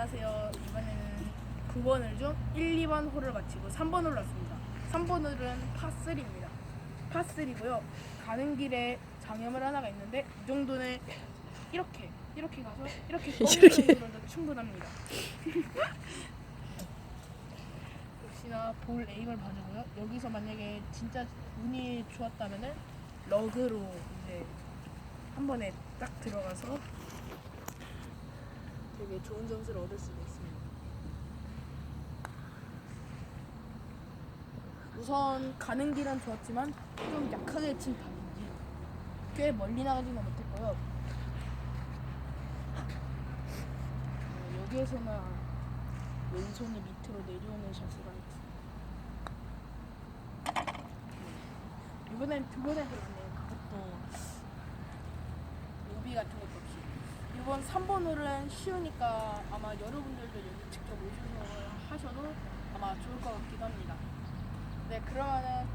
안녕하세요. 이번에는 9번을 중 1, 2번 홀을 마치고 3번 홀 왔습니다. 3번 홀은 파3입니다. 파3고요. 가는 길에 장애물 하나가 있는데 이 정도는 이렇게 이렇게 가서 이렇게 이렇게. 꺾는 충분합니다. 역시나 볼 에임을 봐주고요. 여기서 만약에 진짜 운이 좋았다면은 러그로 이제 한 번에 딱 들어가서 되게 좋은 점수를 얻을 수도 있습니다. 우선 가는 길은 좋았지만 좀 약하게 친 탑인지 꽤 멀리 나가지는 못했고요. 어, 여기에서는 왼손이 밑으로 내려오는 샷을 하겠습니다. 이번엔 두 번에 들었네요. 그것도 오비 같은 것도 없이. 이번 3번 홀은 쉬우니까 아마 여러분들도 여기 직접 오셔서 하셔도 아마 좋을 것 같기도 합니다. 네, 그러면은